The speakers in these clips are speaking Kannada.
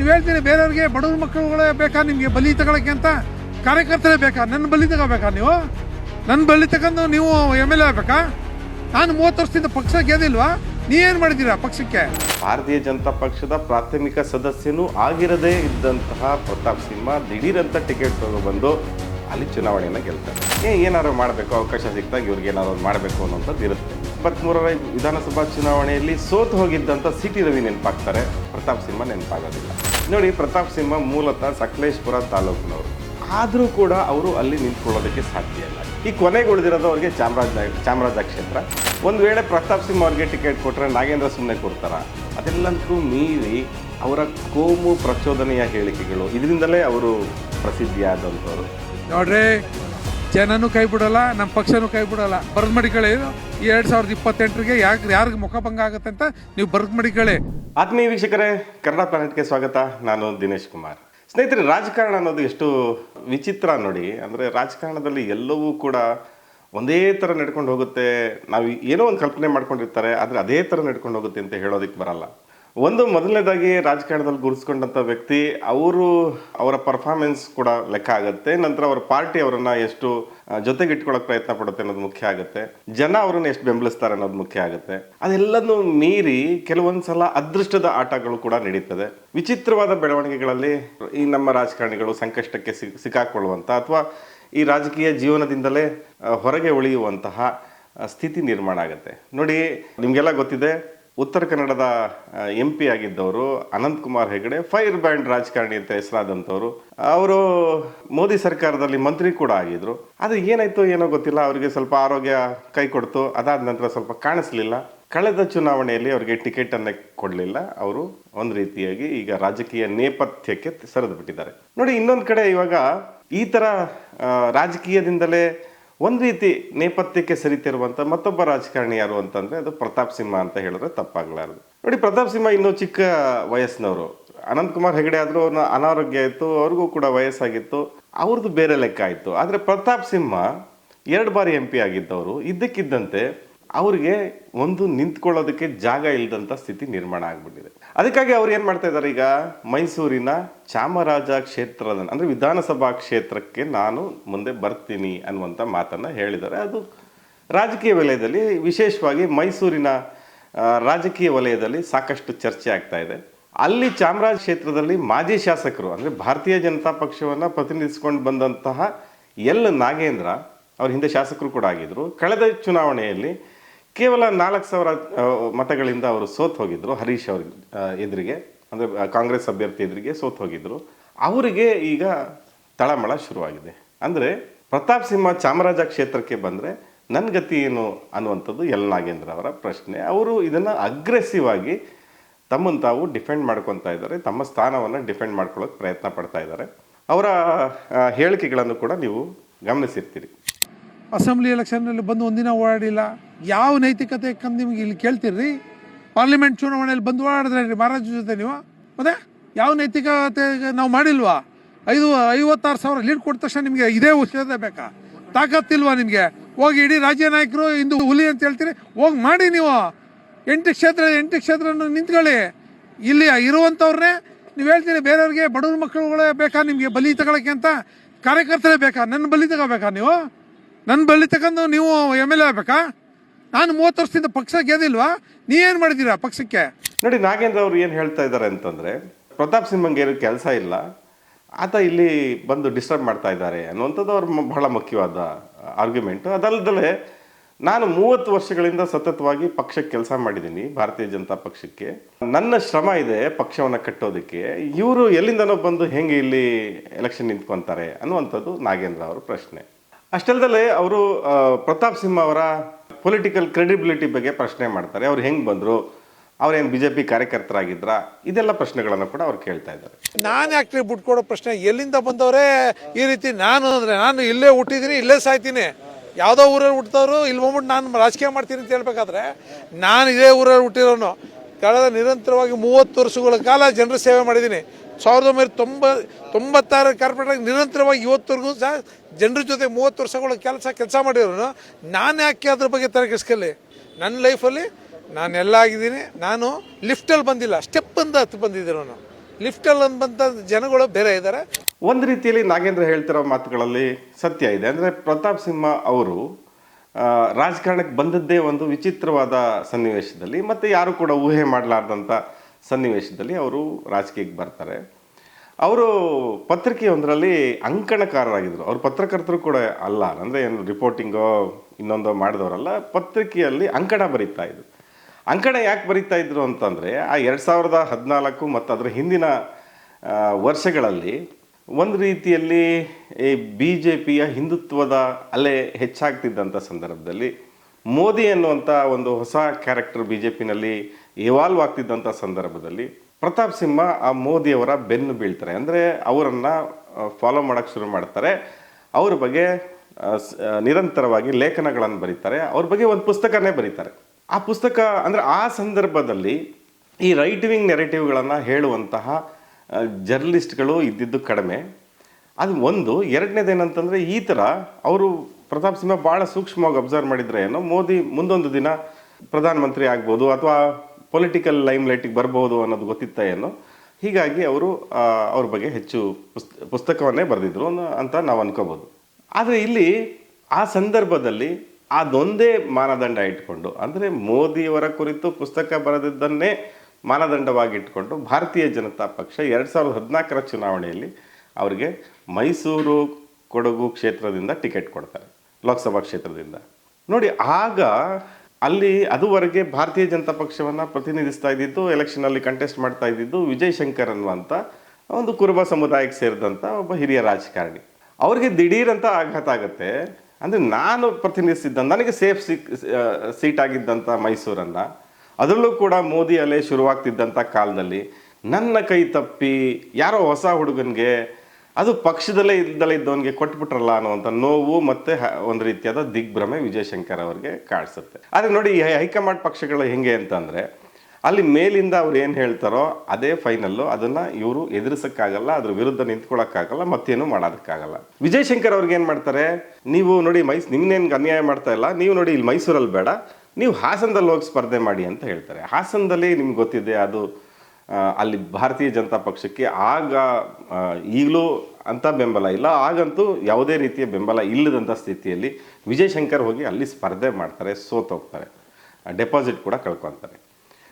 ನೀವು ಹೇಳ್ತೀರಿ ಬೇರೆಯವ್ರಿಗೆ ಬಡವ್ರ ಮಕ್ಕಳುಗಳೇ ಬೇಕಾ ನಿಮಗೆ ಬಲಿ ತಗೊಳಕ್ಕೆ ಅಂತ? ಕಾರ್ಯಕರ್ತರೇ ಬೇಕಾ? ನನ್ನ ಬಲಿ ತಗೋಬೇಕಾ ನೀವು? ನನ್ನ ಬಲಿ ತಗೊಂಡು ನೀವು ಎಂ ಎಲ್ ಎ ಆಗಬೇಕಾ? ನಾನು ಮೂವತ್ತು ವರ್ಷದಿಂದ ಪಕ್ಷ ಗೆದ್ದಿಲ್ವಾ ನೀವೇನು ಮಾಡಿದ್ದೀರಾ ಪಕ್ಷಕ್ಕೆ? ಭಾರತೀಯ ಜನತಾ ಪಕ್ಷದ ಪ್ರಾಥಮಿಕ ಸದಸ್ಯನೂ ಆಗಿರದೇ ಇದ್ದಂತಹ ಪ್ರತಾಪ್ ಸಿಂಹ ದಿಢೀರಂತ ಟಿಕೆಟ್ ತಗೊಬಂದು ಅಲ್ಲಿ ಚುನಾವಣೆಯನ್ನು ಗೆಲ್ತಾರೆ. ಏನಾದ್ರು ಮಾಡಬೇಕು? ಅವಕಾಶ ಸಿಕ್ತಾಗ ಇವ್ರಿಗೆ ಏನಾದ್ರು ಮಾಡಬೇಕು ಅನ್ನೋಂಥದ್ದು ಇರುತ್ತೆ. ಇಪ್ಪತ್ತ್ಮೂರರ ವಿಧಾನಸಭಾ ಚುನಾವಣೆಯಲ್ಲಿ ಸೋತು ಹೋಗಿದ್ದಂಥ ಸಿ ಟಿ ರವಿ ನೆನಪಾಗ್ತಾರೆ. ಪ್ರತಾಪ್ ಸಿಂಹ ನೆನಪಾಗೋದಿಲ್ಲ. ನೋಡಿ, ಪ್ರತಾಪ್ ಸಿಂಹ ಮೂಲತಃ ಸಕಲೇಶ್ಪುರ ತಾಲೂಕಿನವರು. ಆದರೂ ಕೂಡ ಅವರು ಅಲ್ಲಿ ನಿಂತ್ಕೊಳ್ಳೋದಕ್ಕೆ ಸಾಧ್ಯ ಇಲ್ಲ. ಈ ಕೊನೆಗೆ ಉಳಿದಿರೋದು ಅವ್ರಿಗೆ ಚಾಮರಾಜ ಚಾಮರಾಜ ಕ್ಷೇತ್ರ. ಒಂದು ವೇಳೆ ಪ್ರತಾಪ್ ಸಿಂಹ ಅವ್ರಿಗೆ ಟಿಕೆಟ್ ಕೊಟ್ಟರೆ ನಾಗೇಂದ್ರ ಸುಮ್ಮನೆ ಕೊಡ್ತಾರ? ಅದೆಲ್ಲಂತೂ ಮೀರಿ ಅವರ ಕೋಮು ಪ್ರಚೋದನೆಯ ಹೇಳಿಕೆಗಳು. ಇದರಿಂದಲೇ ಅವರು ಪ್ರಸಿದ್ಧಿಯಾದಂಥವ್ರು. ನೋಡ್ರಿ ಜನನೂ ಕೈ ಬಿಡಲ್ಲ ನಮ್ಮ ಪಕ್ಷನೂ ಕೈ ಬಿಡಲ್ಲ. ಬರ್ದ್ ಮಡಿಕೊಳ್ಳಿ ಎರಡು ಸಾವಿರದ ಇಪ್ಪತ್ತೆಂಟರಿಗೆ ಯಾಕೆ ಯಾರಿಗೆ ಮುಖಭಂಗ ಆಗುತ್ತೆ ಅಂತ ನೀವು ಬರ್ದ್ ಮಡಿಕೊಳ್ಳಿ ಆತ್ಮೀಯ ವೀಕ್ಷಕರೇ, ಕನ್ನಡ ಪ್ಲಾನೆಟ್ಗೆ ಸ್ವಾಗತ. ನಾನು ದಿನೇಶ್ ಕುಮಾರ್. ಸ್ನೇಹಿತರೆ, ರಾಜಕಾರಣ ಅನ್ನೋದು ಎಷ್ಟು ವಿಚಿತ್ರ ನೋಡಿ. ಅಂದರೆ ರಾಜಕಾರಣದಲ್ಲಿ ಎಲ್ಲವೂ ಕೂಡ ಒಂದೇ ಥರ ನಡ್ಕೊಂಡು ಹೋಗುತ್ತೆ. ನಾವು ಏನೋ ಒಂದು ಕಲ್ಪನೆ ಮಾಡ್ಕೊಂಡಿರ್ತಾರೆ, ಆದರೆ ಅದೇ ಥರ ನಡ್ಕೊಂಡು ಹೋಗುತ್ತೆ ಅಂತ ಹೇಳೋದಕ್ಕೆ ಬರಲ್ಲ. ಒಂದು ಮೊದಲನೇದಾಗಿ ರಾಜಕಾರಣದಲ್ಲಿ ಗುರುಸ್ಕೊಂಡಂಥ ವ್ಯಕ್ತಿ, ಅವರು ಅವರ ಪರ್ಫಾರ್ಮೆನ್ಸ್ ಕೂಡ ಲೆಕ್ಕ ಆಗುತ್ತೆ. ನಂತರ ಅವರ ಪಾರ್ಟಿ ಅವರನ್ನ ಎಷ್ಟು ಜೊತೆಗೆ ಇಟ್ಕೊಳ್ಳೋಕೆ ಪ್ರಯತ್ನ ಪಡುತ್ತೆ ಅನ್ನೋದು ಮುಖ್ಯ ಆಗುತ್ತೆ. ಜನ ಅವರನ್ನ ಎಷ್ಟು ಬೆಂಬಲಿಸ್ತಾರೆ ಅನ್ನೋದು ಮುಖ್ಯ ಆಗುತ್ತೆ. ಅದೆಲ್ಲದನ್ನು ಮೀರಿ ಕೆಲವೊಂದ್ಸಲ ಅದೃಷ್ಟದ ಆಟಗಳು ಕೂಡ ನಡೀತದೆ. ವಿಚಿತ್ರವಾದ ಬೆಳವಣಿಗೆಗಳಲ್ಲಿ ಈ ನಮ್ಮ ರಾಜಕಾರಣಿಗಳು ಸಂಕಷ್ಟಕ್ಕೆ ಸಿಕ್, ಸಿಕ್ಕಾಕೊಳ್ಳುವಂಥ ಅಥವಾ ಈ ರಾಜಕೀಯ ಜೀವನದಿಂದಲೇ ಹೊರಗೆ ಉಳಿಯುವಂತಹ ಸ್ಥಿತಿ ನಿರ್ಮಾಣ ಆಗುತ್ತೆ. ನೋಡಿ, ನಿಮಗೆಲ್ಲ ಗೊತ್ತಿದೆ ಉತ್ತರ ಕನ್ನಡದ ಎಂ ಪಿ ಆಗಿದ್ದವರು ಅನಂತ್ ಕುಮಾರ್ ಹೆಗಡೆ, ಫೈರ್ ಬ್ಯಾಂಡ್ ರಾಜಕಾರಣಿ ಅಂತ ಹೆಸರಾದಂಥವ್ರು. ಅವರು ಮೋದಿ ಸರ್ಕಾರದಲ್ಲಿ ಮಂತ್ರಿ ಕೂಡ ಆಗಿದ್ರು. ಅದು ಏನಾಯಿತು ಏನೋ ಗೊತ್ತಿಲ್ಲ, ಅವರಿಗೆ ಸ್ವಲ್ಪ ಆರೋಗ್ಯ ಕೈ ಕೊಡ್ತು, ಅದಾದ ನಂತರ ಸ್ವಲ್ಪ ಕಾಣಿಸ್ಲಿಲ್ಲ. ಕಳೆದ ಚುನಾವಣೆಯಲ್ಲಿ ಅವರಿಗೆ ಟಿಕೆಟನ್ನು ಕೊಡಲಿಲ್ಲ. ಅವರು ಒಂದು ರೀತಿಯಾಗಿ ಈಗ ರಾಜಕೀಯ ನೇಪಥ್ಯಕ್ಕೆ ಸರಿದು ಬಿಟ್ಟಿದ್ದಾರೆ. ನೋಡಿ, ಇನ್ನೊಂದು ಕಡೆ ಇವಾಗ ಈ ತರ ರಾಜಕೀಯದಿಂದಲೇ ಒಂದು ರೀತಿ ನೇಪಥ್ಯಕ್ಕೆ ಸರಿತಿರುವಂಥ ಮತ್ತೊಬ್ಬ ರಾಜಕಾರಣಿ ಯಾರು ಅಂತಂದರೆ ಅದು ಪ್ರತಾಪ್ ಸಿಂಹ ಅಂತ ಹೇಳಿದ್ರೆ ತಪ್ಪಾಗಲಾರದು. ನೋಡಿ, ಪ್ರತಾಪ್ ಸಿಂಹ ಇನ್ನೂ ಚಿಕ್ಕ ವಯಸ್ಸಿನವರು. ಅನಂತಕುಮಾರ್ ಹೆಗಡೆ ಆದರೂ ಅವ್ರನ್ನ ಅನಾರೋಗ್ಯ ಇತ್ತು ಅವ್ರಿಗೂ ಕೂಡ ವಯಸ್ಸಾಗಿತ್ತು ಅವ್ರದ್ದು ಬೇರೆ ಲೆಕ್ಕ ಆಯಿತು. ಆದರೆ ಪ್ರತಾಪ್ ಸಿಂಹ ಎರಡು ಬಾರಿ ಎಂ ಪಿ ಆಗಿದ್ದವರು, ಇದ್ದಕ್ಕಿದ್ದಂತೆ ಅವ್ರಿಗೆ ಒಂದು ನಿಂತ್ಕೊಳ್ಳೋದಕ್ಕೆ ಜಾಗ ಇಲ್ಲದಂಥ ಸ್ಥಿತಿ ನಿರ್ಮಾಣ ಆಗಿಬಿಟ್ಟಿದೆ. ಅದಕ್ಕಾಗಿ ಅವ್ರು ಏನು ಮಾಡ್ತಾ ಇದ್ದಾರೆ ಈಗ? ಮೈಸೂರಿನ ಚಾಮರಾಜ ಕ್ಷೇತ್ರದ, ಅಂದರೆ ವಿಧಾನಸಭಾ ಕ್ಷೇತ್ರಕ್ಕೆ ನಾನು ಮುಂದೆ ಬರ್ತೀನಿ ಅನ್ನುವಂಥ ಮಾತನ್ನು ಹೇಳಿದ್ದಾರೆ. ಅದು ರಾಜಕೀಯ ವಲಯದಲ್ಲಿ, ವಿಶೇಷವಾಗಿ ಮೈಸೂರಿನ ರಾಜಕೀಯ ವಲಯದಲ್ಲಿ ಸಾಕಷ್ಟು ಚರ್ಚೆ ಆಗ್ತಾ ಇದೆ. ಅಲ್ಲಿ ಚಾಮರಾಜ ಕ್ಷೇತ್ರದಲ್ಲಿ ಮಾಜಿ ಶಾಸಕರು, ಅಂದರೆ ಭಾರತೀಯ ಜನತಾ ಪಕ್ಷವನ್ನು ಪ್ರತಿನಿಧಿಸಿಕೊಂಡು ಬಂದಂತಹ ಎಲ್ ನಾಗೇಂದ್ರ, ಅವ್ರ ಹಿಂದೆ ಶಾಸಕರು ಕೂಡ ಆಗಿದ್ದರು ಕಳೆದ ಚುನಾವಣೆಯಲ್ಲಿ ಕೇವಲ ನಾಲ್ಕು ಸಾವಿರ ಮತಗಳಿಂದ ಅವರು ಸೋತ್ ಹೋಗಿದ್ರು, ಹರೀಶ್ ಅವ್ರ ಎದುರಿಗೆ, ಅಂದರೆ ಕಾಂಗ್ರೆಸ್ ಅಭ್ಯರ್ಥಿ ಎದುರಿಗೆ ಸೋತ್ ಹೋಗಿದ್ರು. ಅವರಿಗೆ ಈಗ ತಳಮಳ ಶುರುವಾಗಿದೆ. ಅಂದರೆ, ಪ್ರತಾಪ್ ಸಿಂಹ ಚಾಮರಾಜ ಕ್ಷೇತ್ರಕ್ಕೆ ಬಂದರೆ ನನ್ನ ಗತಿ ಏನು ಅನ್ನುವಂಥದ್ದು ಎಲ್ ನಾಗೇಂದ್ರ ಅವರ ಪ್ರಶ್ನೆ. ಅವರು ಇದನ್ನು ಅಗ್ರೆಸಿವ್ ಆಗಿ ತಮ್ಮನ್ನು ತಾವು ಡಿಫೆಂಡ್ ಮಾಡ್ಕೊತಾ ಇದ್ದಾರೆ, ತಮ್ಮ ಸ್ಥಾನವನ್ನು ಡಿಫೆಂಡ್ ಮಾಡ್ಕೊಳ್ಳೋಕೆ ಪ್ರಯತ್ನ ಪಡ್ತಾ ಇದ್ದಾರೆ. ಅವರ ಹೇಳಿಕೆಗಳನ್ನು ಕೂಡ ನೀವು ಗಮನಿಸಿರ್ತೀರಿ. ಅಸೆಂಬ್ಲಿ ಎಲೆಕ್ಷನ್ನಲ್ಲಿ ಬಂದು ಒಂದಿನ ಓಡಾಡಿಲ್ಲ. ಯಾವ ನೈತಿಕತೆ ಕಂದು ನಿಮ್ಗೆ ಇಲ್ಲಿ ಕೇಳ್ತೀರಿ ಪಾರ್ಲಿಮೆಂಟ್ ಚುನಾವಣೆಯಲ್ಲಿ ಬಂದು ಓಡಾಡಿದ್ರಿ ಮಹಾರಾಜ ಜೊತೆ ನೀವು? ಮತ್ತೆ ಯಾವ ನೈತಿಕತೆ ನಾವು ಮಾಡಿಲ್ವಾ? ಐದು, ಐವತ್ತಾರು ಸಾವಿರ ಲೀಡ್ ಕೊಟ್ಟ ತಕ್ಷಣ ನಿಮಗೆ ಇದೇ ಉಷೇದ ಬೇಕಾ? ತಾಕತ್ತಿಲ್ವಾ ನಿಮಗೆ? ಹೋಗಿ ಇಡೀ ರಾಜ್ಯ ನಾಯಕರು ಇಂದು ಹುಲಿ ಅಂತ ಹೇಳ್ತೀರಿ, ಹೋಗಿ ಮಾಡಿ ನೀವು. ಎಂಟು ಕ್ಷೇತ್ರ ಎಂಟು ಕ್ಷೇತ್ರ ನಿಂತ್ಕೊಳ್ಳಿ. ಇಲ್ಲಿ ಇರುವಂಥವ್ರನ್ನೇ ನೀವು ಹೇಳ್ತೀರಿ ಬೇರೆಯವ್ರಿಗೆ ಬಡವ್ರ ಮಕ್ಕಳುಗಳೇ ಬೇಕಾ ನಿಮಗೆ ಬಲಿ ತಗೊಳಕ್ಕೆ ಅಂತ? ಕಾರ್ಯಕರ್ತರೇ ಬೇಕಾ? ನನ್ನ ಬಲಿ ತಗೋಬೇಕಾ ನೀವು? ನನ್ನ ಬಳಿ ತಗೊಂಡು ನೀವು ಎಂ ಎಲ್ ಎ ಆಗ್ಬೇಕಾ? ನಾನು ಮೂವತ್ತು ವರ್ಷದಿಂದ ಪಕ್ಷ ನೀ ಏನು ಮಾಡಿದ್ದೀರಾ ಪಕ್ಷಕ್ಕೆ? ನೋಡಿ, ನಾಗೇಂದ್ರ ಅವರು ಏನು ಹೇಳ್ತಾ ಇದ್ದಾರೆ ಅಂತಂದ್ರೆ, ಪ್ರತಾಪ್ ಸಿಂಹಂಗೆ ಏನು ಕೆಲಸ ಇಲ್ಲ. ಆತ ಇಲ್ಲಿ ಬಂದು ಡಿಸ್ಟರ್ಬ್ ಮಾಡ್ತಾ ಇದ್ದಾರೆ ಅನ್ನುವಂಥದ್ದು ಅವ್ರ ಬಹಳ ಮುಖ್ಯವಾದ ಆರ್ಗ್ಯುಮೆಂಟ್ ಅದಲ್ಲದೆ ನಾನು ಮೂವತ್ತು ವರ್ಷಗಳಿಂದ ಸತತವಾಗಿ ಪಕ್ಷಕ್ಕೆ ಕೆಲಸ ಮಾಡಿದ್ದೀನಿ, ಭಾರತೀಯ ಜನತಾ ಪಕ್ಷಕ್ಕೆ. ನನ್ನ ಶ್ರಮ ಇದೆ ಪಕ್ಷವನ್ನು ಕಟ್ಟೋದಕ್ಕೆ. ಇವರು ಎಲ್ಲಿಂದನೋ ಬಂದು ಹೆಂಗೆ ಇಲ್ಲಿ ಎಲೆಕ್ಷನ್ ನಿಂತ್ಕೊಂತಾರೆ ಅನ್ನುವಂಥದ್ದು ನಾಗೇಂದ್ರ ಅವರ ಪ್ರಶ್ನೆ. ಅಷ್ಟಲ್ಲದೆ ಅವರು ಪ್ರತಾಪ್ ಸಿಂಹ ಅವರ ಪೊಲಿಟಿಕಲ್ ಕ್ರೆಡಿಬಿಲಿಟಿ ಬಗ್ಗೆ ಪ್ರಶ್ನೆ ಮಾಡ್ತಾರೆ. ಅವ್ರು ಹೆಂಗೆ ಬಂದರು? ಅವ್ರೇನು ಬಿ ಜೆ ಪಿ ಕಾರ್ಯಕರ್ತರಾಗಿದ್ರಾ? ಇದೆಲ್ಲ ಪ್ರಶ್ನೆಗಳನ್ನು ಕೂಡ ಅವ್ರು ಕೇಳ್ತಾ ಇದ್ದಾರೆ. ನಾನು ಯಾಕ್ರಿ ಬಿಟ್ಕೊಡೋ ಪ್ರಶ್ನೆ? ಎಲ್ಲಿಂದ ಬಂದವರೇ? ಈ ರೀತಿ ನಾನು ಅಂದರೆ, ನಾನು ಇಲ್ಲೇ ಹುಟ್ಟಿದ್ದೀನಿ ಇಲ್ಲೇ ಸಾಯ್ತೀನಿ. ಯಾವುದೋ ಊರಲ್ಲಿ ಹುಟ್ಟಿದವರು ಇಲ್ಲಿ ಬಂದ್ಬಿಟ್ಟು ನಾನು ರಾಜಕೀಯ ಮಾಡ್ತೀನಿ ಅಂತ ಹೇಳ್ಬೇಕಾದ್ರೆ, ನಾನು ಇದೇ ಊರಲ್ಲಿ ಹುಟ್ಟಿರೋನು. ಕಳೆದ ನಿರಂತರವಾಗಿ ಮೂವತ್ತು ವರ್ಷಗಳ ಕಾಲ ಜನರ ಸೇವೆ ಮಾಡಿದ್ದೀನಿ ಸಾವಿರದ ಒಂಬೈನೂರ ತೊಂಬ ತೊಂಬತ್ತಾರು ಕಾರ್ಪೊರೇಟಾಗಿ ನಿರಂತರವಾಗಿ ಇವತ್ತವರೆಗೂ ಸಹ ಜನರ ಜೊತೆ ಮೂವತ್ತು ವರ್ಷಗಳ ಕೆಲಸ ಕೆಲಸ ಮಾಡಿರೋನು. ನಾನು ಯಾಕೆ ಅದ್ರ ಬಗ್ಗೆ ತಲೆಕೆಡಿಸ್ಕೊಳ್ಳಿ ನನ್ನ ಲೈಫಲ್ಲಿ ನಾನು ಎಲ್ಲ ಆಗಿದ್ದೀನಿ. ನಾನು ಲಿಫ್ಟಲ್ಲಿ ಬಂದಿಲ್ಲ. ಸ್ಟೆಪ್ ಅಂತ ಹತ್ತು ಬಂದಿದ್ದೆ ನಾನು. ಲಿಫ್ಟಲ್ಲಿ ಬಂದ ಜನಗಳು ಬೇರೆ ಇದ್ದಾರೆ. ಒಂದು ರೀತಿಯಲ್ಲಿ ನಾಗೇಂದ್ರ ಹೇಳ್ತಿರೋ ಮಾತುಗಳಲ್ಲಿ ಸತ್ಯ ಇದೆ. ಅಂದರೆ ಪ್ರತಾಪ್ ಸಿಂಹ ಅವರು ರಾಜಕಾರಣಕ್ಕೆ ಬಂದದ್ದೇ ಒಂದು ವಿಚಿತ್ರವಾದ ಸನ್ನಿವೇಶದಲ್ಲಿ ಮತ್ತು ಯಾರು ಕೂಡ ಊಹೆ ಮಾಡಲಾರ್ದಂಥ ಸನ್ನಿವೇಶದಲ್ಲಿ ಅವರು ರಾಜಕೀಯಕ್ಕೆ ಬರ್ತಾರೆ. ಅವರು ಪತ್ರಿಕೆಯೊಂದರಲ್ಲಿ ಅಂಕಣಕಾರರಾಗಿದ್ದರು. ಅವರು ಪತ್ರಕರ್ತರು ಕೂಡ ಅಲ್ಲ. ಅಂದರೆ ಏನು ರಿಪೋರ್ಟಿಂಗೋ ಇನ್ನೊಂದೋ ಮಾಡಿದವರಲ್ಲ, ಪತ್ರಿಕೆಯಲ್ಲಿ ಅಂಕಣ ಬರೀತಾ ಇದ್ರು. ಅಂಕಣ ಯಾಕೆ ಬರೀತಾ ಇದ್ರು ಅಂತಂದರೆ, ಆ ಎರಡು ಸಾವಿರದ ಹದಿನಾಲ್ಕು ಮತ್ತು ಅದರ ಹಿಂದಿನ ವರ್ಷಗಳಲ್ಲಿ ಒಂದು ರೀತಿಯಲ್ಲಿ ಈ ಬಿ ಜೆ ಪಿಯ ಹಿಂದುತ್ವದ ಅಲೆ ಹೆಚ್ಚಾಗ್ತಿದ್ದಂಥ ಸಂದರ್ಭದಲ್ಲಿ ಮೋದಿ ಅನ್ನುವಂಥ ಒಂದು ಹೊಸ ಕ್ಯಾರೆಕ್ಟರ್ ಬಿ ಜೆ ಪಿನಲ್ಲಿ ಇವಾಲ್ವ್ ಆಗ್ತಿದ್ದಂಥ ಸಂದರ್ಭದಲ್ಲಿ ಪ್ರತಾಪ್ ಸಿಂಹ ಆ ಮೋದಿಯವರ ಬೆನ್ನು ಬೀಳ್ತಾರೆ. ಅಂದರೆ ಅವರನ್ನು ಫಾಲೋ ಮಾಡೋಕ್ಕೆ ಶುರು ಮಾಡ್ತಾರೆ. ಅವ್ರ ಬಗ್ಗೆ ನಿರಂತರವಾಗಿ ಲೇಖನಗಳನ್ನು ಬರೀತಾರೆ. ಅವ್ರ ಬಗ್ಗೆ ಒಂದು ಪುಸ್ತಕನೇ ಬರೀತಾರೆ. ಆ ಪುಸ್ತಕ, ಅಂದರೆ ಆ ಸಂದರ್ಭದಲ್ಲಿ ಈ ರೈಟ್ ವಿಂಗ್ ನೆರೆಟಿವ್ಗಳನ್ನು ಹೇಳುವಂತಹ ಜರ್ನಲಿಸ್ಟ್ಗಳು ಇದ್ದಿದ್ದು ಕಡಿಮೆ. ಅದು ಒಂದು. ಎರಡನೇದೇನಂತಂದರೆ ಈ ಥರ ಅವರು ಪ್ರತಾಪ್ ಸಿಂಹ ಭಾಳ ಸೂಕ್ಷ್ಮವಾಗಿ ಅಬ್ಸರ್ವ್ ಮಾಡಿದ್ರೆ ಏನೋ ಮೋದಿ ಮುಂದೊಂದು ದಿನ ಪ್ರಧಾನಮಂತ್ರಿ ಆಗ್ಬೋದು ಅಥವಾ ಪೊಲಿಟಿಕಲ್ ಲೈಮ್ ಲೈಟಿಗೆ ಬರ್ಬೋದು ಅನ್ನೋದು ಗೊತ್ತಿತ್ತ ಏನೋ. ಹೀಗಾಗಿ ಅವರು ಅವ್ರ ಬಗ್ಗೆ ಹೆಚ್ಚು ಪುಸ್ತ, ಪುಸ್ತಕವನ್ನೇ ಬರೆದಿದ್ರು ಅಂತ ನಾವು ಅನ್ಕೋಬೋದು. ಆದರೆ ಇಲ್ಲಿ ಆ ಸಂದರ್ಭದಲ್ಲಿ ಅದೊಂದೇ ಮಾನದಂಡ ಇಟ್ಕೊಂಡು, ಅಂದರೆ ಮೋದಿಯವರ ಕುರಿತು ಪುಸ್ತಕ ಬರೆದಿದ್ದನ್ನೇ ಮಾನದಂಡವಾಗಿ ಇಟ್ಕೊಂಡು ಭಾರತೀಯ ಜನತಾ ಪಕ್ಷ ಎರಡು ಸಾವಿರದ ಹದಿನಾಲ್ಕರ ಚುನಾವಣೆಯಲ್ಲಿ ಅವರಿಗೆ ಮೈಸೂರು ಕೊಡಗು ಕ್ಷೇತ್ರದಿಂದ ಟಿಕೆಟ್ ಕೊಡ್ತಾರೆ. ಲೋಕಸಭಾ ಕ್ಷೇತ್ರದಿಂದ. ನೋಡಿ, ಆಗ ಅಲ್ಲಿ ಅದುವರೆಗೆ ಭಾರತೀಯ ಜನತಾ ಪಕ್ಷವನ್ನು ಪ್ರತಿನಿಧಿಸ್ತಾ ಇದ್ದಿದ್ದು ಎಲೆಕ್ಷನಲ್ಲಿ ಕಂಟೆಸ್ಟ್ ಮಾಡ್ತಾ ಇದ್ದಿದ್ದು ವಿಜಯ್ ಶಂಕರ್ ಅನ್ನುವಂಥ ಒಂದು ಕುರುಬ ಸಮುದಾಯಕ್ಕೆ ಸೇರಿದಂಥ ಒಬ್ಬ ಹಿರಿಯ ರಾಜಕಾರಣಿ. ಅವರಿಗೆ ದಿಢೀರಂತ ಆಘಾತ ಆಗುತ್ತೆ. ಅಂದರೆ ನಾನು ಪ್ರತಿನಿಧಿಸಿದ್ದ, ನನಗೆ ಸೇಫ್ ಸಿಕ್ ಸೀಟ್ ಆಗಿದ್ದಂಥ ಮೈಸೂರನ್ನು, ಅದರಲ್ಲೂ ಕೂಡ ಮೋದಿ ಅಲೆ ಶುರುವಾಗ್ತಿದ್ದಂಥ ಕಾಲದಲ್ಲಿ ನನ್ನ ಕೈ ತಪ್ಪಿ ಯಾರೋ ಹೊಸ ಹುಡುಗನಿಗೆ ಅದು ಪಕ್ಷದಲ್ಲೇ ಇಲ್ದಲೇ ಇದ್ದವನಿಗೆ ಕೊಟ್ಬಿಟ್ರಲ್ಲ ಅನ್ನುವಂಥ ನೋವು ಮತ್ತೆ ಒಂದು ರೀತಿಯಾದ ದಿಗ್ಭ್ರಮೆ ವಿಜಯಶಂಕರ್ ಅವರಿಗೆ ಕಾಣಿಸುತ್ತೆ. ಆದರೆ ನೋಡಿ, ಈ ಹೈಕಮಾಂಡ್ ಪಕ್ಷಗಳು ಹೆಂಗೆ ಅಂತಂದರೆ, ಅಲ್ಲಿ ಮೇಲಿಂದ ಅವ್ರು ಏನು ಹೇಳ್ತಾರೋ ಅದೇ ಫೈನಲ್ಲು, ಅದನ್ನು ಇವರು ಎದುರಿಸೋಕ್ಕಾಗಲ್ಲ, ಅದ್ರ ವಿರುದ್ಧ ನಿಂತ್ಕೊಳ್ಳೋಕ್ಕಾಗಲ್ಲ ಮತ್ತೇನು ಮಾಡೋದಕ್ಕಾಗಲ್ಲ. ವಿಜಯಶಂಕರ್ ಅವ್ರಿಗೆ ಏನು ಮಾಡ್ತಾರೆ, ನೀವು ನೋಡಿ ಮೈಸ್, ನಿಮ್ನೇನು ಅನ್ಯಾಯ ಮಾಡ್ತಾ ಇಲ್ಲ, ನೀವು ನೋಡಿ ಇಲ್ಲಿ ಮೈಸೂರಲ್ಲಿ ಬೇಡ, ನೀವು ಹಾಸನದಲ್ಲಿ ಹೋಗಿ ಸ್ಪರ್ಧೆ ಮಾಡಿ ಅಂತ ಹೇಳ್ತಾರೆ. ಹಾಸನದಲ್ಲಿ ನಿಮ್ಗೆ ಗೊತ್ತಿದೆ, ಅದು ಅಲ್ಲಿ ಭಾರತೀಯ ಜನತಾ ಪಕ್ಷಕ್ಕೆ ಆಗ ಈಗಲೂ ಅಂತ ಬೆಂಬಲ ಇಲ್ಲ. ಆಗಂತೂ ಯಾವುದೇ ರೀತಿಯ ಬೆಂಬಲ ಇಲ್ಲದಂಥ ಸ್ಥಿತಿಯಲ್ಲಿ ವಿಜಯಶಂಕರ್ ಹೋಗಿ ಅಲ್ಲಿ ಸ್ಪರ್ಧೆ ಮಾಡ್ತಾರೆ ಸೋತೋಗ್ತಾರೆ ಡೆಪಾಸಿಟ್ ಕೂಡ ಕಳ್ಕೊತಾರೆ.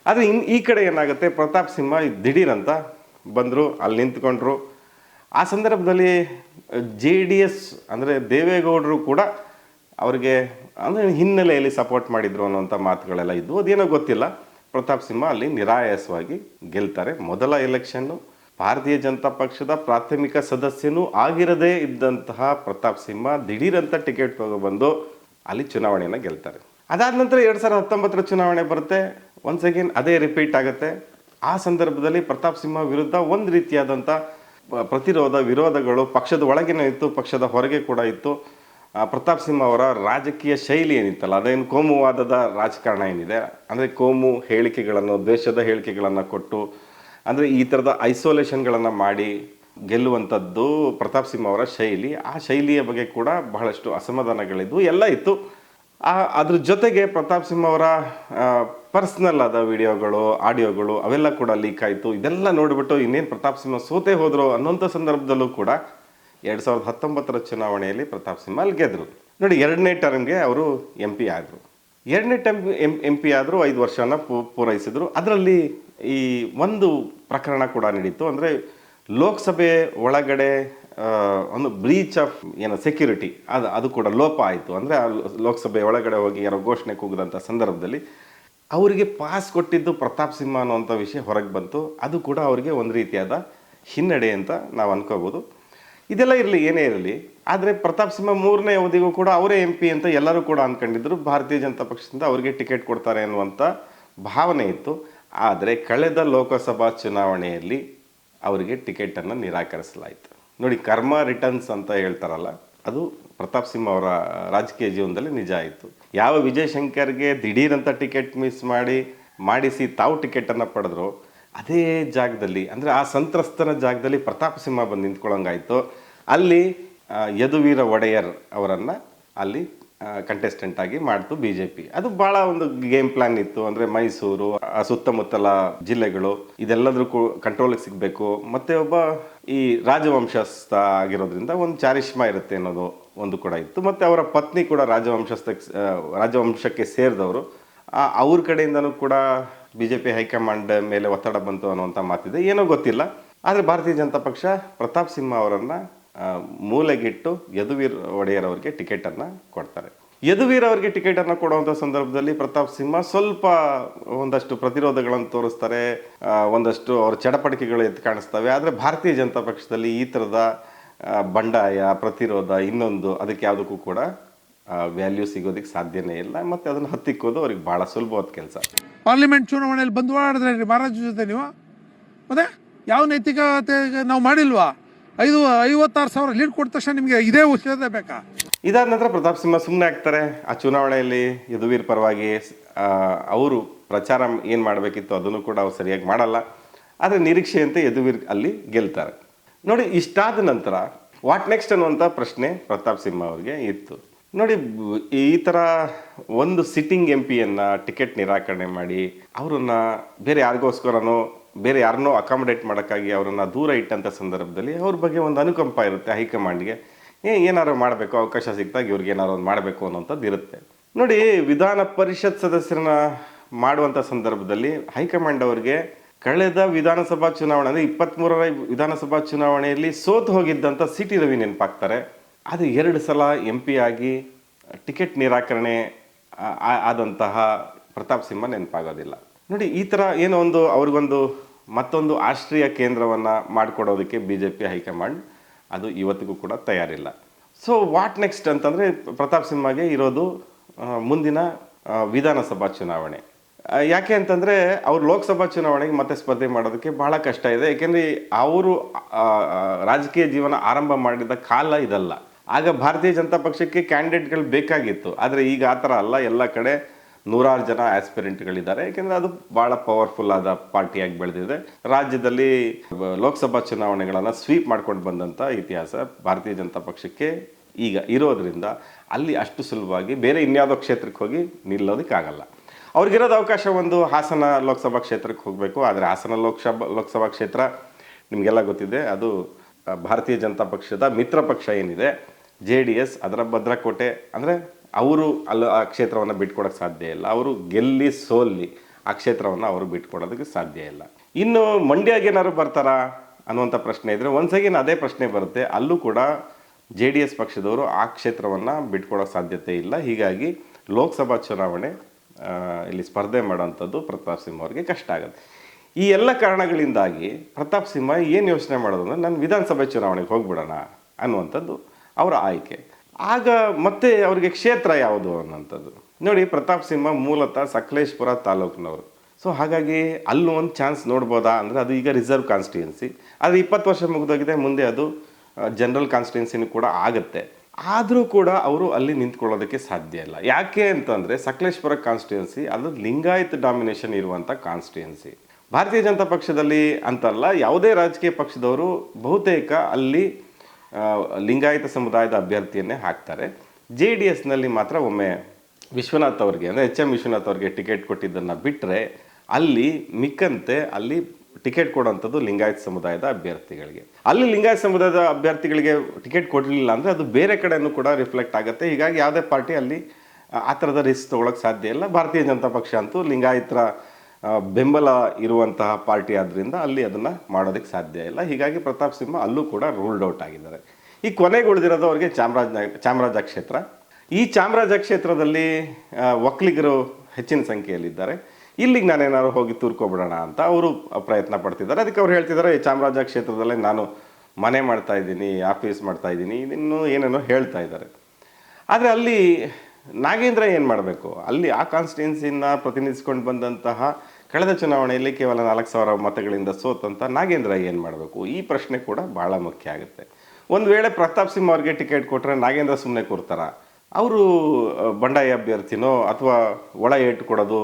ಆದರೆ ಇನ್ನು ಈ ಕಡೆ ಏನಾಗುತ್ತೆ, ಪ್ರತಾಪ್ ಸಿಂಹ ದಿಢೀರ್ ಅಂತ ಬಂದರು, ಅಲ್ಲಿ ನಿಂತ್ಕೊಂಡ್ರು. ಆ ಸಂದರ್ಭದಲ್ಲಿ ಜೆ ಡಿ ಎಸ್ ಅಂದರೆ ದೇವೇಗೌಡರು ಕೂಡ ಅವರಿಗೆ ಅಂದರೆ ಹಿನ್ನೆಲೆಯಲ್ಲಿ ಸಪೋರ್ಟ್ ಮಾಡಿದ್ರು ಅನ್ನೋಂಥ ಮಾತುಗಳೆಲ್ಲ ಇದ್ವು. ಅದೇನೋ ಗೊತ್ತಿಲ್ಲ. ಪ್ರತಾಪ್ ಸಿಂಹ ಅಲ್ಲಿ ನಿರಾಯಾಸವಾಗಿ ಗೆಲ್ತಾರೆ. ಮೊದಲ ಎಲೆಕ್ಷನ್ನು ಭಾರತೀಯ ಜನತಾ ಪಕ್ಷದ ಪ್ರಾಥಮಿಕ ಸದಸ್ಯನೂ ಆಗಿರದೇ ಇದ್ದಂತಹ ಪ್ರತಾಪ್ ಸಿಂಹ ದಿಢೀರಂತ ಟಿಕೆಟ್ ತಗೊಬಂದು ಅಲ್ಲಿ ಚುನಾವಣೆಯನ್ನು ಗೆಲ್ತಾರೆ. ಅದಾದ ನಂತರ ಎರಡು ಸಾವಿರದ ಹತ್ತೊಂಬತ್ತರ ಚುನಾವಣೆ ಬರುತ್ತೆ. ಒನ್ಸ್ ಅಗೇನ್ ಅದೇ ರಿಪೀಟ್ ಆಗುತ್ತೆ. ಆ ಸಂದರ್ಭದಲ್ಲಿ ಪ್ರತಾಪ್ ಸಿಂಹ ವಿರುದ್ಧ ಒಂದು ರೀತಿಯಾದಂಥ ಪ್ರತಿರೋಧ ವಿರೋಧಗಳು ಪಕ್ಷದ ಒಳಗಿನ ಇತ್ತು, ಪಕ್ಷದ ಹೊರಗೆ ಕೂಡ ಇತ್ತು. ಪ್ರತಾಪ್ ಸಿಂಹ ಅವರ ರಾಜಕೀಯ ಶೈಲಿ ಏನಿತ್ತಲ್ಲ, ಅದೇನು ಕೋಮುವಾದದ ರಾಜಕಾರಣ ಏನಿದೆ? ಅಂದರೆ ಕೋಮು ಹೇಳಿಕೆಗಳನ್ನು, ದ್ವೇಷದ ಹೇಳಿಕೆಗಳನ್ನು ಕೊಟ್ಟು, ಅಂದರೆ ಈ ಥರದ ಐಸೋಲೇಷನ್ಗಳನ್ನು ಮಾಡಿ ಗೆಲ್ಲುವಂಥದ್ದು ಪ್ರತಾಪ್ ಸಿಂಹ ಅವರ ಶೈಲಿ. ಆ ಶೈಲಿಯ ಬಗ್ಗೆ ಕೂಡ ಬಹಳಷ್ಟು ಅಸಮಾಧಾನಗಳಿದ್ವು ಎಲ್ಲ ಇತ್ತು. ಆ, ಅದ್ರ ಜೊತೆಗೆ ಪ್ರತಾಪ್ ಸಿಂಹ ಅವರ ಪರ್ಸ್ನಲ್ ಆದ ವಿಡಿಯೋಗಳು, ಆಡಿಯೋಗಳು, ಅವೆಲ್ಲ ಕೂಡ ಲೀಕ್ ಆಯಿತು. ಇದೆಲ್ಲ ನೋಡಿಬಿಟ್ಟು ಇನ್ನೇನು ಪ್ರತಾಪ್ ಸಿಂಹ ಸೋತೆ ಹೋದರು ಅನ್ನೋಂಥ ಸಂದರ್ಭದಲ್ಲೂ ಕೂಡ ಎರಡು ಸಾವಿರದ ಹತ್ತೊಂಬತ್ತರ ಚುನಾವಣೆಯಲ್ಲಿ ಪ್ರತಾಪ್ ಸಿಂಹ ಅಲ್ಲಿ ಗೆದ್ದರು ನೋಡಿ, ಎರಡನೇ ಟರ್ಮ್ಗೆ ಅವರು ಎಂ ಪಿ ಆದರು. ಎರಡನೇ ಟರ್ಮ್ ಎಂ ಎಂ ಪಿ ಆದರೂ ಐದು ವರ್ಷನ ಪೂರೈಸಿದರು. ಅದರಲ್ಲಿ ಈ ಒಂದು ಪ್ರಕರಣ ಕೂಡ ನಡೀತು. ಅಂದರೆ ಲೋಕಸಭೆ ಒಳಗಡೆ ಒಂದು ಬ್ರೀಚ್ ಆಫ್ ಏನು ಸೆಕ್ಯೂರಿಟಿ, ಅದು ಅದು ಕೂಡ ಲೋಪ ಆಯಿತು. ಅಂದರೆ ಲೋಕಸಭೆ ಒಳಗಡೆ ಹೋಗಿ ಯಾರೋ ಘೋಷಣೆ ಕೂಗಿದಂಥ ಸಂದರ್ಭದಲ್ಲಿ ಅವರಿಗೆ ಪಾಸ್ ಕೊಟ್ಟಿದ್ದು ಪ್ರತಾಪ್ ಸಿಂಹ ಅನ್ನುವಂಥ ವಿಷಯ ಹೊರಗೆ ಬಂತು. ಅದು ಕೂಡ ಅವರಿಗೆ ಒಂದು ರೀತಿಯಾದ ಹಿನ್ನಡೆ ಅಂತ ನಾವು ಅನ್ಕೋಬೋದು. ಇದೆಲ್ಲ ಇರಲಿ, ಏನೇ ಇರಲಿ. ಆದರೆ ಪ್ರತಾಪ್ ಸಿಂಹ ಮೂರನೇ ಅವಧಿಗೂ ಕೂಡ ಅವರೇ ಎಂ ಪಿ ಅಂತ ಎಲ್ಲರೂ ಕೂಡ ಅಂದ್ಕೊಂಡಿದ್ರು ಭಾರತೀಯ ಜನತಾ ಪಕ್ಷದಿಂದ ಅವರಿಗೆ ಟಿಕೆಟ್ ಕೊಡ್ತಾರೆ ಅನ್ನುವಂಥ ಭಾವನೆ ಇತ್ತು. ಆದರೆ ಕಳೆದ ಲೋಕಸಭಾ ಚುನಾವಣೆಯಲ್ಲಿ ಅವರಿಗೆ ಟಿಕೆಟನ್ನು ನಿರಾಕರಿಸಲಾಯಿತು. ನೋಡಿ, ಕರ್ಮ ರಿಟರ್ನ್ಸ್ ಅಂತ ಹೇಳ್ತಾರಲ್ಲ, ಅದು ಪ್ರತಾಪ್ ಸಿಂಹ ಅವರ ರಾಜಕೀಯ ಜೀವನದಲ್ಲಿ ನಿಜ ಆಯಿತು. ಯಾವ ವಿಜಯ್ ಶಂಕರ್ಗೆ ದಿಢೀರಂತ ಟಿಕೆಟ್ ಮಿಸ್ ಮಾಡಿ, ಮಾಡಿಸಿ ತಾವು ಟಿಕೆಟನ್ನು ಪಡೆದ್ರು ಅದೇ ಜಾಗದಲ್ಲಿ, ಅಂದರೆ ಆ ಸಂತ್ರಸ್ತರ ಜಾಗದಲ್ಲಿ ಪ್ರತಾಪ ಸಿಂಹ ಬಂದು ನಿಂತ್ಕೊಳ್ಳೋಂಗಾಯಿತು ಅಲ್ಲಿ ಯದುವೀರ ಒಡೆಯರ್ ಅವರನ್ನು ಅಲ್ಲಿ ಕಂಟೆಸ್ಟೆಂಟ್ ಆಗಿ ಮಾಡ್ತು ಬಿ ಜೆ ಪಿ ಅದು ಭಾಳ ಒಂದು ಗೇಮ್ ಪ್ಲಾನ್ ಇತ್ತು, ಅಂದರೆ ಮೈಸೂರು ಸುತ್ತಮುತ್ತಲ ಜಿಲ್ಲೆಗಳು, ಇದೆಲ್ಲದರೂ ಕಂಟ್ರೋಲಿಗೆ ಸಿಗಬೇಕು. ಮತ್ತೆ ಒಬ್ಬ ಈ ರಾಜವಂಶಸ್ಥ ಆಗಿರೋದ್ರಿಂದ ಒಂದು ಚಾರಿಷ್ಮಾ ಇರುತ್ತೆ ಅನ್ನೋದು ಒಂದು ಕೂಡ ಇತ್ತು. ಮತ್ತೆ ಅವರ ಪತ್ನಿ ಕೂಡ ರಾಜವಂಶಸ್ಥ ರಾಜವಂಶಕ್ಕೆ ಸೇರಿದವರು. ಅವ್ರ ಕಡೆಯಿಂದನೂ ಕೂಡ ಬಿ ಜೆ ಪಿ ಹೈಕಮಾಂಡ್ ಮೇಲೆ ಒತ್ತಡ ಬಂತು ಅನ್ನುವಂಥ ಮಾತಿದೆ. ಏನೋ ಗೊತ್ತಿಲ್ಲ. ಆದರೆ ಭಾರತೀಯ ಜನತಾ ಪಕ್ಷ ಪ್ರತಾಪ್ ಸಿಂಹ ಅವರನ್ನು ಮೂಲೆಗಿಟ್ಟು ಯದುವೀರ್ ಒಡೆಯರ್ ಅವರಿಗೆ ಟಿಕೆಟನ್ನು ಕೊಡ್ತಾರೆ. ಯದುವೀರ್ ಅವರಿಗೆ ಟಿಕೆಟನ್ನು ಕೊಡುವಂಥ ಸಂದರ್ಭದಲ್ಲಿ ಪ್ರತಾಪ್ ಸಿಂಹ ಸ್ವಲ್ಪ ಒಂದಷ್ಟು ಪ್ರತಿರೋಧಗಳನ್ನು ತೋರಿಸ್ತಾರೆ. ಒಂದಷ್ಟು ಅವ್ರ ಚಡಪಡಿಕೆಗಳು ಎದ್ದು ಕಾಣಿಸ್ತವೆ. ಆದರೆ ಭಾರತೀಯ ಜನತಾ ಪಕ್ಷದಲ್ಲಿ ಈ ಥರದ ಬಂಡಾಯ, ಪ್ರತಿರೋಧ ಇನ್ನೊಂದು ಅದಕ್ಕೆ ಯಾವುದಕ್ಕೂ ಕೂಡ ವ್ಯಾಲ್ಯೂ ಸಿಗೋದಕ್ಕೆ ಸಾಧ್ಯನೇ ಇಲ್ಲ ಮತ್ತು ಅದನ್ನು ಹತ್ತಿಕ್ಕೋದು ಅವ್ರಿಗೆ ಭಾಳ ಸುಲಭವಾದ ಕೆಲಸ. ಪಾರ್ಲಿಮೆಂಟ್ ಚುನಾವಣೆಯಲ್ಲಿ ಬಂದು ಮಾಡಿದ್ರೆ ಮಹಾರಾಜ ಜೊತೆ ನೀವು? ಮತ್ತೆ ಯಾವ ನೈತಿಕತೆ ನಾವು ಮಾಡಿಲ್ವಾ? ಐದು ಐವತ್ತಾರು ಸಾವಿರ ಲೀಡ್ ಕೊಟ್ಟ ತಕ್ಷಣ ನಿಮಗೆ ಇದೇ ಉಚಿತ ಬೇಕಾ? ಇದಾದ ನಂತರ ಪ್ರತಾಪ್ ಸಿಂಹ ಸುಮ್ಮನೆ ಆಗ್ತಾರೆ. ಆ ಚುನಾವಣೆಯಲ್ಲಿ ಯದುವೀರ್ ಪರವಾಗಿ ಅವರು ಪ್ರಚಾರ ಏನು ಮಾಡಬೇಕಿತ್ತು ಅದನ್ನು ಕೂಡ ಅವ್ರು ಸರಿಯಾಗಿ ಮಾಡಲ್ಲ. ಆದರೆ ನಿರೀಕ್ಷೆಯಂತೆ ಯದುವೀರ್ ಅಲ್ಲಿ ಗೆಲ್ತಾರೆ. ನೋಡಿ ಇಷ್ಟಾದ ನಂತರ ವಾಟ್ ನೆಕ್ಸ್ಟ್ ಅನ್ನುವಂಥ ಪ್ರಶ್ನೆ ಪ್ರತಾಪ್ ಸಿಂಹ ಅವರಿಗೆ ಇತ್ತು. ನೋಡಿ, ಈ ಥರ ಒಂದು ಸಿಟ್ಟಿಂಗ್ ಎಂ ಪಿಯನ್ನು ಟಿಕೆಟ್ ನಿರಾಕರಣೆ ಮಾಡಿ, ಅವರನ್ನು ಬೇರೆ ಯಾರಿಗೋಸ್ಕರನೋ, ಬೇರೆ ಯಾರನ್ನೋ ಅಕಾಮಡೇಟ್ ಮಾಡೋಕ್ಕಾಗಿ ಅವರನ್ನು ದೂರ ಇಟ್ಟಂಥ ಸಂದರ್ಭದಲ್ಲಿ ಅವ್ರ ಬಗ್ಗೆ ಒಂದು ಅನುಕಂಪ ಇರುತ್ತೆ ಹೈಕಮಾಂಡ್ಗೆ. ಏ ಏನಾರು ಮಾಡಬೇಕು, ಅವಕಾಶ ಸಿಕ್ತಾಗ ಇವ್ರಿಗೆ ಏನಾರು ಒಂದು ಮಾಡಬೇಕು ಅನ್ನೋಂಥದ್ದು ಇರುತ್ತೆ. ನೋಡಿ, ವಿಧಾನ ಪರಿಷತ್ ಸದಸ್ಯರನ್ನ ಮಾಡುವಂಥ ಸಂದರ್ಭದಲ್ಲಿ ಹೈಕಮಾಂಡ್ ಅವರಿಗೆ ಕಳೆದ ವಿಧಾನಸಭಾ ಚುನಾವಣೆ ಅಂದರೆ ಇಪ್ಪತ್ತ್ಮೂರರ ವಿಧಾನಸಭಾ ಚುನಾವಣೆಯಲ್ಲಿ ಸೋತು ಹೋಗಿದ್ದಂಥ ಸಿ ಟಿ ರವಿ ನೆನಪಾಗ್ತಾರೆ. ಅದು ಎರಡು ಸಲ ಎಂ ಪಿ ಆಗಿ ಟಿಕೆಟ್ ನಿರಾಕರಣೆ ಆದಂತಹ ಪ್ರತಾಪ್ ಸಿಂಹ ನೆನಪಾಗೋದಿಲ್ಲ. ನೋಡಿ, ಈ ಥರ ಏನೋ ಒಂದು ಅವ್ರಿಗೊಂದು ಮತ್ತೊಂದು ಆಶ್ರಯ ಕೇಂದ್ರವನ್ನು ಮಾಡಿಕೊಡೋದಕ್ಕೆ B J P high command ಅದು ಇವತ್ತಿಗೂ ಕೂಡ ತಯಾರಿಲ್ಲ. ಸೊ ವಾಟ್ ನೆಕ್ಸ್ಟ್ ಅಂತಂದರೆ ಪ್ರತಾಪ್ ಸಿಂಹಗೆ ಇರೋದು ಮುಂದಿನ ವಿಧಾನಸಭಾ ಚುನಾವಣೆ. ಯಾಕೆ ಅಂತಂದರೆ ಅವರು ಲೋಕಸಭಾ ಚುನಾವಣೆಗೆ ಮತ್ತೆ ಸ್ಪರ್ಧೆ ಮಾಡೋದಕ್ಕೆ ಬಹಳ ಕಷ್ಟ ಇದೆ. ಯಾಕೆಂದರೆ ಅವರು ರಾಜಕೀಯ ಜೀವನ ಆರಂಭ ಮಾಡಿದ ಕಾಲ ಇದಲ್ಲ. ಆಗ ಭಾರತೀಯ ಜನತಾ ಪಕ್ಷಕ್ಕೆ ಕ್ಯಾಂಡಿಡೇಟ್ಗಳು ಬೇಕಾಗಿತ್ತು. ಆದರೆ ಈಗ ಆ ಥರ ಅಲ್ಲ. ಎಲ್ಲ ಕಡೆ ನೂರಾರು ಜನ ಆಸ್ಪಿರೆಂಟ್ಗಳಿದ್ದಾರೆ. ಯಾಕೆಂದರೆ ಅದು ಭಾಳ ಪವರ್ಫುಲ್ ಆದ ಪಾರ್ಟಿಯಾಗಿ ಬೆಳೆದಿದೆ. ರಾಜ್ಯದಲ್ಲಿ ಲೋಕಸಭಾ ಚುನಾವಣೆಗಳನ್ನು ಸ್ವೀಪ್ ಮಾಡ್ಕೊಂಡು ಬಂದಂಥ ಇತಿಹಾಸ ಭಾರತೀಯ ಜನತಾ ಪಕ್ಷಕ್ಕೆ ಈಗ ಇರೋದರಿಂದ ಅಲ್ಲಿ ಅಷ್ಟು ಸುಲಭವಾಗಿ ಬೇರೆ ಇನ್ಯಾವುದೋ ಕ್ಷೇತ್ರಕ್ಕೆ ಹೋಗಿ ನಿಲ್ಲೋದಕ್ಕಾಗಲ್ಲ ಅವ್ರಿಗಿರೋದು ಅವಕಾಶ ಒಂದು ಹಾಸನ ಲೋಕಸಭಾ ಕ್ಷೇತ್ರಕ್ಕೆ ಹೋಗಬೇಕು. ಆದರೆ ಹಾಸನ ಲೋಕಸಭಾ ಲೋಕಸಭಾ ಕ್ಷೇತ್ರ ನಿಮಗೆಲ್ಲ ಗೊತ್ತಿದೆ. ಅದು ಭಾರತೀಯ ಜನತಾ ಪಕ್ಷದ ಮಿತ್ರ ಪಕ್ಷ ಏನಿದೆ. ಜೆ ಡಿ ಎಸ್ ಅದರ ಭದ್ರಕೋಟೆ ಅಂದರೆ ಅವರು ಅಲ್ಲಿ ಆ ಕ್ಷೇತ್ರವನ್ನು ಬಿಟ್ಕೊಡೋಕ್ಕೆ ಸಾಧ್ಯ ಇಲ್ಲ. ಅವರು ಗೆಲ್ಲಿ ಸೋಲ್ಲಿ ಆ ಕ್ಷೇತ್ರವನ್ನು ಅವರು ಬಿಟ್ಕೊಡೋದಕ್ಕೆ ಸಾಧ್ಯ ಇಲ್ಲ. ಇನ್ನು ಮಂಡ್ಯಗೆ ಏನಾದ್ರು ಬರ್ತಾರಾ ಅನ್ನುವಂಥ ಪ್ರಶ್ನೆ ಇದ್ದರೆ once again ಅದೇ ಪ್ರಶ್ನೆ ಬರುತ್ತೆ. ಅಲ್ಲೂ ಕೂಡ ಜೆ ಡಿ ಎಸ್ ಪಕ್ಷದವರು ಆ ಕ್ಷೇತ್ರವನ್ನು ಬಿಟ್ಕೊಡೋ ಸಾಧ್ಯತೆ ಇಲ್ಲ. ಹೀಗಾಗಿ ಲೋಕಸಭಾ ಚುನಾವಣೆ ಇಲ್ಲಿ ಸ್ಪರ್ಧೆ ಮಾಡೋವಂಥದ್ದು ಪ್ರತಾಪ್ ಸಿಂಹ ಅವರಿಗೆ ಕಷ್ಟ ಆಗುತ್ತೆ. ಈ ಎಲ್ಲ ಕಾರಣಗಳಿಂದಾಗಿ ಪ್ರತಾಪ್ ಸಿಂಹ ಏನು ಯೋಚನೆ ಮಾಡೋದು ಅಂದರೆ, ನಾನು ವಿಧಾನಸಭೆ ಚುನಾವಣೆಗೆ ಹೋಗ್ಬಿಡೋಣ ಅನ್ನುವಂಥದ್ದು ಅವರ ಆಯ್ಕೆ. ಆಗ ಮತ್ತೆ ಅವರಿಗೆ ಕ್ಷೇತ್ರ ಯಾವುದು ಅನ್ನೋಂಥದ್ದು. ನೋಡಿ ಪ್ರತಾಪ್ ಸಿಂಹ ಮೂಲತಃ ಸಕಲೇಶ್ಪುರ ತಾಲೂಕಿನವರು. ಸೊ ಹಾಗಾಗಿ ಅಲ್ಲೂ ಒಂದು ಚಾನ್ಸ್ ನೋಡ್ಬೋದಾ? ಅಂದರೆ ಅದು ಈಗ ರಿಸರ್ವ್ ಕಾನ್ಸ್ಟಿಟ್ಯೂನ್ಸಿ ಅದು ಇಪ್ಪತ್ತು ವರ್ಷ ಮುಗಿದೋಗಿದೆ, ಮುಂದೆ ಅದು ಜನರಲ್ ಕಾನ್ಸ್ಟಿಟ್ಯೂನ್ಸಿನೂ ಕೂಡ ಆಗುತ್ತೆ. ಆದರೂ ಕೂಡ ಅವರು ಅಲ್ಲಿ ನಿಂತ್ಕೊಳ್ಳೋದಕ್ಕೆ ಸಾಧ್ಯ ಇಲ್ಲ. ಯಾಕೆ ಅಂತಂದರೆ ಸಕಲೇಶ್ಪುರ ಕಾನ್ಸ್ಟಿಟ್ಯೂನ್ಸಿ ಅದು ಲಿಂಗಾಯತ್ ಡಾಮಿನೇಷನ್ ಇರುವಂಥ ಕಾನ್ಸ್ಟಿಟ್ಯೂನ್ಸಿ ಭಾರತೀಯ ಜನತಾ ಪಕ್ಷದಲ್ಲಿ ಅಂತಲ್ಲ, ಯಾವುದೇ ರಾಜಕೀಯ ಪಕ್ಷದವರು ಬಹುತೇಕ ಅಲ್ಲಿ ಲಿಂಗಾಯತ ಸಮುದಾಯದ ಅಭ್ಯರ್ಥಿಯನ್ನೇ ಹಾಕ್ತಾರೆ. ಜೆ ಡಿ ಎಸ್ನಲ್ಲಿ ಮಾತ್ರ ಒಮ್ಮೆ ವಿಶ್ವನಾಥ್ ಅವ್ರಿಗೆ, ಅಂದರೆ ಎಚ್ ಎಂ ವಿಶ್ವನಾಥ್ ಅವ್ರಿಗೆ ಟಿಕೆಟ್ ಕೊಟ್ಟಿದ್ದನ್ನು ಬಿಟ್ಟರೆ ಅಲ್ಲಿ ಮಿಕ್ಕಂತೆ ಅಲ್ಲಿ ಟಿಕೆಟ್ ಕೊಡುವಂಥದ್ದು ಲಿಂಗಾಯತ ಸಮುದಾಯದ ಅಭ್ಯರ್ಥಿಗಳಿಗೆ. ಅಲ್ಲಿ ಲಿಂಗಾಯತ ಸಮುದಾಯದ ಅಭ್ಯರ್ಥಿಗಳಿಗೆ ಟಿಕೆಟ್ ಕೊಡಲಿಲ್ಲ ಅಂದರೆ ಅದು ಬೇರೆ ಕಡೆಯೂ ಕೂಡ ರಿಫ್ಲೆಕ್ಟ್ ಆಗುತ್ತೆ. ಹೀಗಾಗಿ ಯಾವುದೇ ಪಾರ್ಟಿ ಅಲ್ಲಿ, ಆ- ಥರದ ರಿಸ್ಕ್ ತೊಗೊಳಕ್ಕೆ ಸಾಧ್ಯ ಇಲ್ಲ. ಭಾರತೀಯ ಜನತಾ ಪಕ್ಷ ಅಂತೂ ಲಿಂಗಾಯತರ ಬೆಂಬಲ ಇರುವಂತಹ ಪಾರ್ಟಿ ಆದ್ದರಿಂದ ಅಲ್ಲಿ ಅದನ್ನು ಮಾಡೋದಕ್ಕೆ ಸಾಧ್ಯ ಇಲ್ಲ. ಹೀಗಾಗಿ ಪ್ರತಾಪ್ ಸಿಂಹ ಅಲ್ಲೂ ಕೂಡ ರೂಲ್ಡ್ ಔಟ್ ಆಗಿದ್ದಾರೆ. ಈ ಕೊನೆಗೆ ಉಳಿದಿರೋದು ಅವರಿಗೆ ಚಾಮರಾಜ ಚಾಮರಾಜ ಕ್ಷೇತ್ರ. ಈ ಚಾಮರಾಜ ಕ್ಷೇತ್ರದಲ್ಲಿ ಒಕ್ಕಲಿಗರು ಹೆಚ್ಚಿನ ಸಂಖ್ಯೆಯಲ್ಲಿದ್ದಾರೆ. ಇಲ್ಲಿಗೆ ನಾನೇನಾದ್ರು ಹೋಗಿ ತೂರ್ಕೊಬಿಡೋಣ ಅಂತ ಅವರು ಪ್ರಯತ್ನ ಪಡ್ತಿದ್ದಾರೆ. ಅದಕ್ಕೆ ಅವ್ರು ಹೇಳ್ತಿದ್ದಾರೆ ಈ ಚಾಮರಾಜ ಕ್ಷೇತ್ರದಲ್ಲೇ ನಾನು ಮನೆ ಮಾಡ್ತಾ ಇದ್ದೀನಿ, ಆಫೀಸ್ ಮಾಡ್ತಾ ಇದ್ದೀನಿ ಇನ್ನೂ ಏನೇನೋ ಹೇಳ್ತಾ ಇದ್ದಾರೆ. ಆದರೆ ಅಲ್ಲಿ ನಾಗೇಂದ್ರ ಏನು ಮಾಡಬೇಕು? ಅಲ್ಲಿ ಆ ಕಾನ್ಸ್ಟಿಟ್ಯೂನ್ಸಿನ ಪ್ರತಿನಿಧಿಸ್ಕೊಂಡು ಬಂದಂತಹ ಕಳೆದ ಚುನಾವಣೆಯಲ್ಲಿ ಕೇವಲ ನಾಲ್ಕು ಸಾವಿರ ಮತಗಳಿಂದ ಸೋತಂತ ನಾಗೇಂದ್ರ ಏನು ಮಾಡಬೇಕು? ಈ ಪ್ರಶ್ನೆ ಕೂಡ ಭಾಳ ಮುಖ್ಯ ಆಗುತ್ತೆ. ಒಂದು ವೇಳೆ ಪ್ರತಾಪ್ ಸಿಂಹ ಅವ್ರಿಗೆ ಟಿಕೆಟ್ ಕೊಟ್ಟರೆ ನಾಗೇಂದ್ರ ಸುಮ್ಮನೆ ಕೊಡ್ತಾರ ಅವರು ಬಂಡಾಯ ಅಭ್ಯರ್ಥಿನೋ ಅಥವಾ ಒಳ ಏಟು ಕೊಡೋದು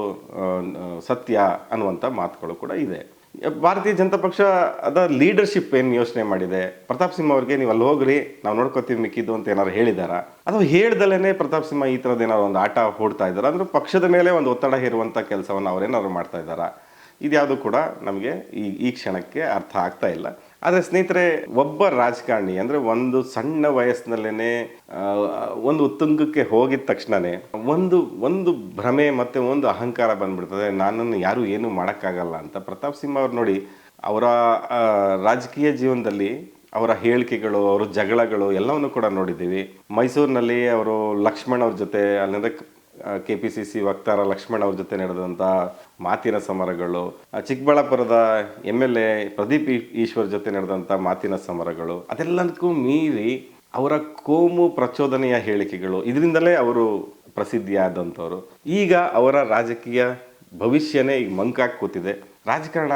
ಸತ್ಯ ಅನ್ನುವಂಥ ಮಾತುಗಳು ಕೂಡ ಇದೆ. ಭಾರತೀಯ ಜನತಾ ಪಕ್ಷ ಅದ ಲೀಡರ್ಶಿಪ್ ಏನು ಯೋಚನೆ ಮಾಡಿದೆ? ಪ್ರತಾಪ್ ಸಿಂಹ ಅವ್ರಿಗೆ ನೀವು ಅಲ್ಲಿ ಹೋಗ್ರಿ, ನಾವು ನೋಡ್ಕೋತೀವಿ ಮಿಕ್ಕಿದ್ದು ಅಂತ ಏನಾರು ಹೇಳಿದಾರ? ಅಥವಾ ಹೇಳ್ದಲೇ ಪ್ರತಾಪ್ ಸಿಂಹ ಈ ಥರದ್ದು ಏನಾದ್ರು ಒಂದು ಆಟ ಹೂಡ್ತಾ ಇದ್ದಾರೆ ಅಂದ್ರೆ ಪಕ್ಷದ ಮೇಲೆ ಒಂದು ಒತ್ತಡ ಹೇರುವಂಥ ಕೆಲಸವನ್ನು ಅವ್ರೇನಾದ್ರು ಮಾಡ್ತಾ ಇದ್ದಾರಾ ಇದ್ಯಾವುದು ಕೂಡ ನಮಗೆ ಈ ಈ ಕ್ಷಣಕ್ಕೆ ಅರ್ಥ ಆಗ್ತಾ ಇಲ್ಲ. ಆದರೆ ಸ್ನೇಹಿತರೆ, ಒಬ್ಬ ರಾಜಕಾರಣಿ, ಅಂದರೆ ಒಂದು ಸಣ್ಣ ವಯಸ್ಸಿನಲ್ಲೇ ಒಂದು ಉತ್ತುಂಗಕ್ಕೆ ಹೋಗಿದ ತಕ್ಷಣವೇ ಒಂದು ಒಂದು ಭ್ರಮೆ ಮತ್ತು ಒಂದು ಅಹಂಕಾರ ಬಂದ್ಬಿಡ್ತದೆ ನನ್ನನ್ನು ಯಾರೂ ಏನೂ ಮಾಡೋಕ್ಕಾಗಲ್ಲ ಅಂತ. ಪ್ರತಾಪ್ ಸಿಂಹ ಅವ್ರು ನೋಡಿ, ಅವರ ರಾಜಕೀಯ ಜೀವನದಲ್ಲಿ ಅವರ ಹೇಳಿಕೆಗಳು, ಅವರ ಜಗಳಗಳು ಎಲ್ಲವನ್ನು ಕೂಡ ನೋಡಿದ್ದೀವಿ. ಮೈಸೂರಿನಲ್ಲಿ ಅವರು ಲಕ್ಷ್ಮಣ್ ಅವ್ರ ಜೊತೆ, ಅಲ್ಲಿಂದ ಕೆ ಪಿ ಸಿ ಸಿ ವಕ್ತಾರ ಲಕ್ಷ್ಮಣ್ ಅವ್ರ ಜೊತೆ ನಡೆದಂಥ ಮಾತಿನ ಸಮರಗಳು ಚಿಕ್ಕಬಳ್ಳಾಪುರದ M L A Pradeep Eshwar ಜೊತೆ ನಡೆದಂಥ ಮಾತಿನ ಸಮರಗಳು, ಅದೆಲ್ಲದಕ್ಕೂ ಮೀರಿ ಅವರ ಕೋಮು ಪ್ರಚೋದನೆಯ ಹೇಳಿಕೆಗಳು, ಇದರಿಂದಲೇ ಅವರು ಪ್ರಸಿದ್ಧಿಯಾದಂಥವ್ರು. ಈಗ ಅವರ ರಾಜಕೀಯ ಭವಿಷ್ಯನೇ ಈಗ ಮಂಕಾಗಿ ಕೂತಿದೆ. ರಾಜಕಾರಣ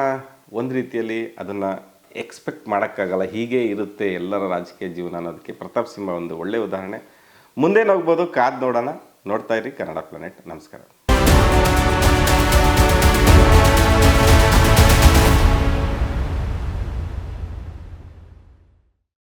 ಒಂದು ರೀತಿಯಲ್ಲಿ ಅದನ್ನು ಎಕ್ಸ್ಪೆಕ್ಟ್ ಮಾಡೋಕ್ಕಾಗಲ್ಲ, ಹೀಗೆ ಇರುತ್ತೆ ಎಲ್ಲರ ರಾಜಕೀಯ ಜೀವನ ಅನ್ನೋದಕ್ಕೆ ಪ್ರತಾಪ್ ಸಿಂಹ ಒಂದು ಒಳ್ಳೆಯ ಉದಾಹರಣೆ. ಮುಂದೇನು ಹೋಗ್ಬೋದು ಕಾದ್ ನೋಡೋಣ. ನೋಡ್ತಾ ಇರಿ ಕನ್ನಡ ಪ್ಲಾನೆಟ್. ನಮಸ್ಕಾರ.